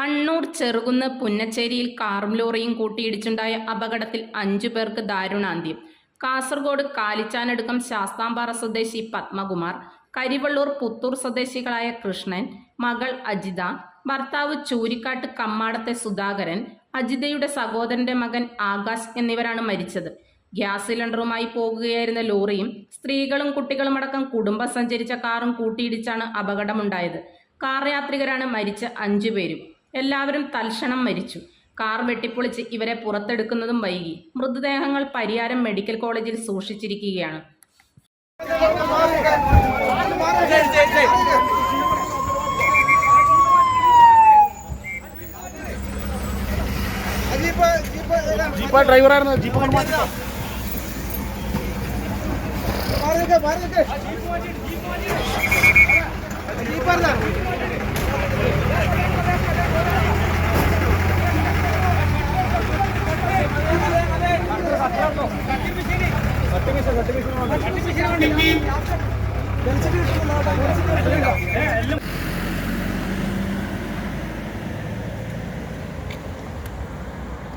കണ്ണൂർ ചെറുകുന്ന് പുന്നച്ചേരിയിൽ കാറും ലോറിയും കൂട്ടിയിടിച്ചുണ്ടായ അപകടത്തിൽ അഞ്ചു പേർക്ക് ദാരുണാന്ത്യം. കാസർഗോഡ് കാലിച്ചാനടുക്കം ശാസ്താംപാറ സ്വദേശി പത്മകുമാർ കരിവള്ളൂർ പുത്തൂർ സ്വദേശികളായ കൃഷ്ണൻ മകൾ അജിത ഭർത്താവ് ചൂരിക്കാട്ട് കമ്മാടത്തെ സുധാകരൻ അജിതയുടെ സഹോദരന്റെ മകൻ ആകാശ് എന്നിവരാണ് മരിച്ചത്. ഗ്യാസ് സിലിണ്ടറുമായി പോകുകയായിരുന്ന ലോറിയും സ്ത്രീകളും കുട്ടികളും അടക്കം കുടുംബം സഞ്ചരിച്ച കാറും കൂട്ടിയിടിച്ചാണ് അപകടമുണ്ടായത്. കാർ യാത്രികരാണ് മരിച്ച അഞ്ചുപേരും എല്ലാവരും തൽക്ഷണം മരിച്ചു. കാർ വെട്ടിപ്പൊളിച്ച് ഇവരെ പുറത്തെടുക്കുന്നതും വൈകി. മൃതദേഹങ്ങൾ പരിയാരം മെഡിക്കൽ കോളേജിൽ സൂക്ഷിച്ചിരിക്കുകയാണ്. ഡ്രൈവറായിരുന്നു ജീപ്പ് ഇതാ. ജീപ്പ് ജീപ്പ്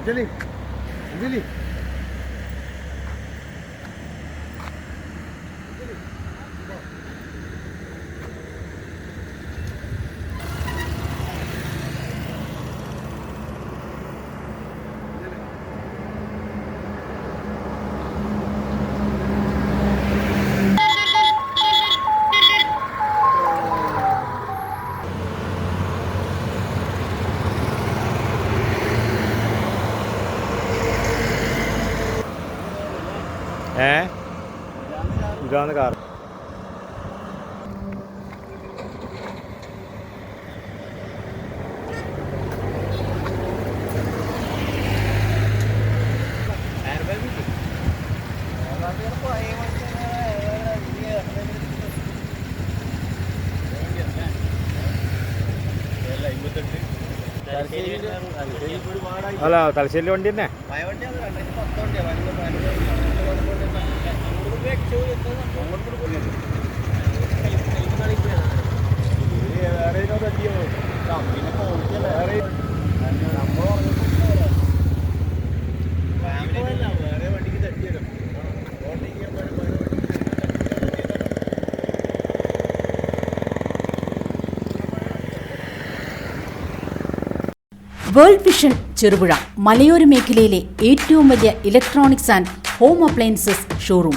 അഞ്ജലി അഞ്ജലി ഏ? ഇതാണ് കാർ. അല്ല തലശ്ശേരി വണ്ടി തന്നെ. വേൾഡ് വിഷൻ ചെറുപുഴ മലയോര മേഖലയിലെ ഏറ്റവും വലിയ electronics and home appliances showroom